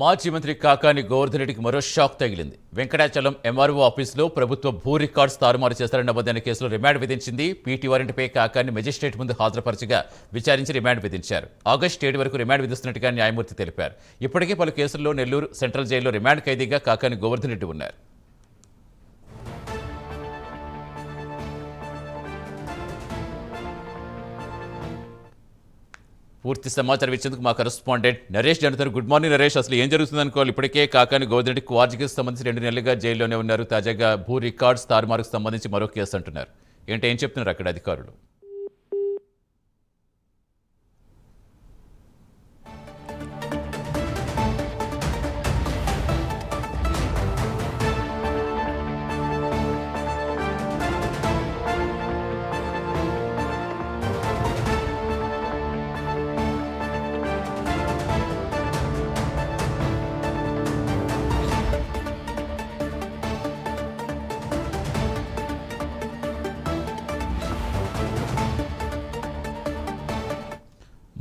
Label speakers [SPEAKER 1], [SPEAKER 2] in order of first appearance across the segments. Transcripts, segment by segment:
[SPEAKER 1] మాజీ మంత్రి కాకాని గోవర్ధన్ రెడ్డికి మరో షాక్ తగిలింది. వెంకటాచలం ఎంఆర్ఓ ఆఫీసులో ప్రభుత్వ భూ రికార్డ్స్ తారుమారు చేశారన్న నమోదైన కేసులో రిమాండ్ విధించింది. పీటీ వారెంట్పై కాకాని మెజిస్ట్రేట్ ముందు హాజరుపరచగా విచారించి రిమాండ్ విధించారు. ఆగస్టు ఏడు వరకు రిమాండ్ విధిస్తున్నట్టుగా న్యాయమూర్తి తెలిపారు. ఇప్పటికే పలు కేసుల్లో నెల్లూరు సెంట్రల్ జైల్లో రిమాండ్ ఖైదీగా కాకాని గోవర్ధన్ రెడ్డి ఉన్నారు. పూర్తి సమాచారం ఇచ్చేందుకు మా correspondent Naresh Janathar good morning Naresh. అసలు ఏం జరుగుతుంది అనుకోవాలి? ఇప్పటికే కాకాని గోదండి క్వార్జికి సంబంధించి రెండు నెలలుగా జైల్లోనే ఉన్నారు. తాజాగా భూ రికార్డ్స్ తారుమారుకు సంబంధించి మరో కేసు అంటున్నారు. ఏంటి ఏం చెప్తున్నారు అక్కడ అధికారులు?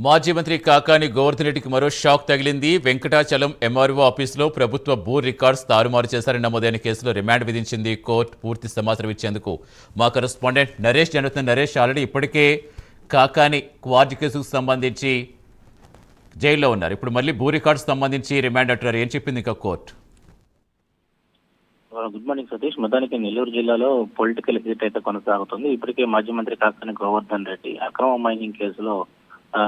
[SPEAKER 1] మాజీ మంత్రి కాకాని గోవర్ధన్ రెడ్డికి మరో షాక్ తగిలింది. వెంకటాచలం ఎంఆర్ఓ ఆఫీసులో ప్రభుత్వ భూ రికార్డ్స్ తారుమారు చేశారని నమోదైన కేసులో రిమాండ్ విధించింది. కోర్టు పూర్తి సమాచారం ఇచ్చేందుకు మా కరెస్పాండెంట్ నరేష్ జరుగుతున్న నరేష్ ఆల్రెడీ ఇప్పటికే కాకాని క్వార్జ్ కేసుకు సంబంధించి జైల్లో ఉన్నారు. ఇప్పుడు మళ్ళీ భూ రికార్డ్స్ సంబంధించి రిమాండ్ అంటున్నారు. ఏం చెప్పింది ఇంకా కోర్టు?
[SPEAKER 2] Good morning Satish. మొత్తానికి నెల్లూరు జిల్లాలో పొలిటికల్ హీట్ అయితే కొనసాగుతుంది. ఇప్పటికే మాజీ మంత్రి కాకాని గోవర్ధన్ రెడ్డి అక్రమ మైనింగ్ కేసులో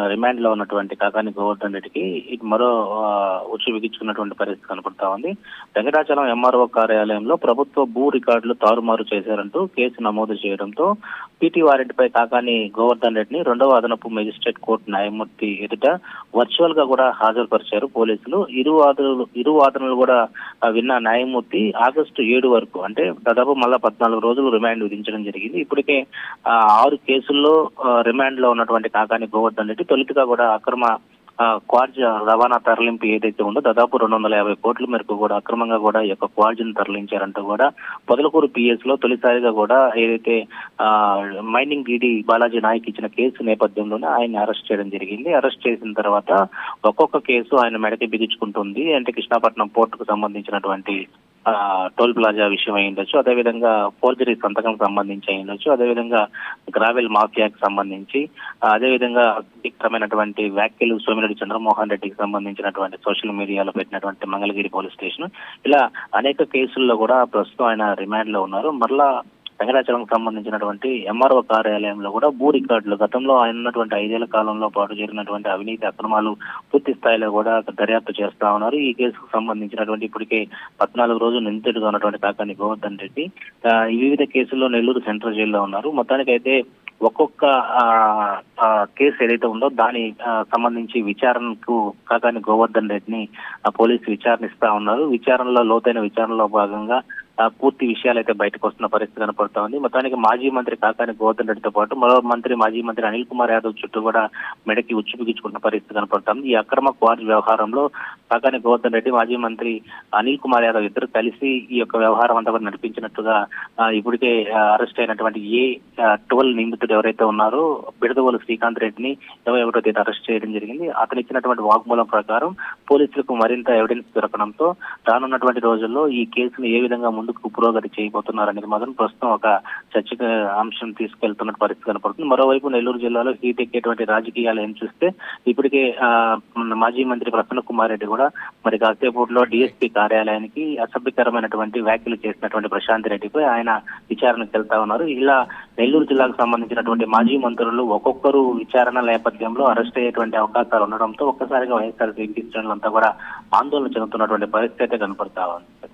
[SPEAKER 2] రిమాండ్లో ఉన్నటువంటి కాకాని గోవర్ధన్ రెడ్డికి ఇటు మరో ఉచ్చు బిగించుకున్నటువంటి పరిస్థితి కనపడతా ఉంది. వెంకటాచలం ఎంఆర్ఓ కార్యాలయంలో ప్రభుత్వ భూ రికార్డులు తారుమారు చేశారంటూ కేసు నమోదు చేయడంతో పీటీ వారెంట్పై కాకాని గోవర్ధన్ రెడ్డిని రెండవ అదనపు మెజిస్ట్రేట్ కోర్టు న్యాయమూర్తి ఎదుట వర్చువల్గా కూడా హాజరుపరిచారు పోలీసులు. ఇరు వాదనలు ఇరు వాదనలు కూడా విన్న న్యాయమూర్తి ఆగస్టు ఏడు వరకు అంటే దాదాపు మళ్ళా పద్నాలుగు రోజులు రిమాండ్ విధించడం జరిగింది. ఇప్పటికే ఆరు కేసుల్లో రిమాండ్లో ఉన్నటువంటి కాకాని గోవర్ధన్ రెడ్డి తొలుతగా కూడా అక్రమ క్వార్జ్ రవాణా తరలింపు ఏదైతే ఉందో దాదాపు రెండు వందల యాభై కోట్ల మేరకు కూడా అక్రమంగా కూడా ఈ యొక్క క్వార్జ్ను తరలించారంటూ కూడా పొదలకూరు పిఎస్లో తొలిసారిగా కూడా ఏదైతే ఆ మైనింగ్ డీడీ బాలాజీ నాయక్ ఇచ్చిన కేసు నేపథ్యంలోనే ఆయన అరెస్ట్ చేయడం జరిగింది. అరెస్ట్ చేసిన తర్వాత ఒక్కొక్క కేసు ఆయన మెడకి బిగించుకుంటుంది. అంటే కృష్ణాపట్నం పోర్టుకు సంబంధించినటువంటి టోల్ ప్లాజా విషయం అయి ఉండొచ్చు. అదేవిధంగా ఫోర్జరీ సంతకం సంబంధించి అయి ఉండొచ్చు. అదేవిధంగా గ్రావెల్ మాఫియాకి సంబంధించి అదేవిధంగా అధికమైనటువంటి వ్యాఖ్యలు సోమిరెడ్డి చంద్రమోహన్ రెడ్డికి సంబంధించినటువంటి సోషల్ మీడియాలో పెట్టినటువంటి మంగళగిరి పోలీస్ స్టేషన్. ఇలా అనేక కేసుల్లో కూడా ప్రస్తుతం ఆయన రిమాండ్లో ఉన్నారు. మరలా వెంకటాచలం సంబంధించినటువంటి ఎంఆర్ఓ కార్యాలయంలో కూడా భూ రికార్డులు గతంలో ఆయన ఉన్నటువంటి ఐదేళ్ళ కాలంలో పాటు జరిగినటువంటి అవినీతి అక్రమాలు పూర్తి స్థాయిలో కూడా దర్యాప్తు చేస్తా ఉన్నారు. ఈ కేసుకు సంబంధించినటువంటి ఇప్పటికే పద్నాలుగు రోజులు నిందితుడిగా ఉన్నటువంటి కాకాని గోవర్ధన్ రెడ్డి ఈ వివిధ కేసుల్లో నెల్లూరు సెంట్రల్ జైల్లో ఉన్నారు. మొత్తానికైతే ఒక్కొక్క కేసు ఏదైతే ఉందో దాని సంబంధించి విచారణకు కాకాని గోవర్ధన్ రెడ్డిని ఆ, పోలీసు విచారణిస్తా ఉన్నారు. విచారణలో లోతైన విచారణలో భాగంగా పూర్తి విషయాలు అయితే బయటకు వస్తున్న పరిస్థితి కనపడతా ఉంది. మొత్తానికి మాజీ మంత్రి కాకాని గోవర్ధన్ రెడ్డితో పాటు మరో మంత్రి మాజీ మంత్రి అనిల్ కుమార్ యాదవ్ చుట్టూ కూడా మెడకి ఉచ్చుపిగించుకున్న పరిస్థితి కనపడుతుంది. ఈ అక్రమ క్వార్జ్ వ్యవహారంలో కాకాని గోవర్ధన్ రెడ్డి మాజీ మంత్రి అనిల్ కుమార్ యాదవ్ ఇద్దరు కలిసి ఈ యొక్క వ్యవహారం అంతా కూడా నడిపించినట్టుగా ఇప్పటికే అరెస్ట్ అయినటువంటి ఏ ట్వెల్వ్ నిందితుడు ఎవరైతే ఉన్నారో బిడదవోలు శ్రీకాంత్ రెడ్డిని ఇరవై ఒకటో తేదీ అరెస్ట్ చేయడం జరిగింది. అతను ఇచ్చినటువంటి వాగ్మూలం ప్రకారం పోలీసులకు మరింత ఎవిడెన్స్ దొరకడంతో రానున్నటువంటి రోజుల్లో ఈ కేసును ఏ విధంగా ముందుకు పురోగతి చేయబోతున్నారు అనేది మాత్రం ప్రస్తుతం ఒక చర్చక అంశం తీసుకెళ్తున్న పరిస్థితి కనపడుతుంది. మరోవైపు నెల్లూరు జిల్లాలో హీట్ ఎక్కేటువంటి రాజకీయాలు ఏం చూస్తే ఇప్పటికే ఆ, మాజీ మంత్రి ప్రసన్న కుమార్ రెడ్డి కూడా మరి కాసేపట్లో డిఎస్పీ కార్యాలయానికి అసభ్యకరమైనటువంటి వ్యాఖ్యలు చేసినటువంటి ప్రశాంత్ రెడ్డిపై ఆయన విచారణకు వెళ్తా ఉన్నారు. ఇలా నెల్లూరు జిల్లాకు సంబంధించినటువంటి మాజీ మంత్రులు ఒక్కొక్కరు విచారణ నేపథ్యంలో అరెస్ట్ అయ్యేటువంటి అవకాశాలు ఉండడంతో ఒక్కసారిగా వైఎస్ఆర్ శ్రేణులంతా కూడా ఆందోళన చెందుతున్నటువంటి పరిస్థితి అయితే కనపడతా ఉంది.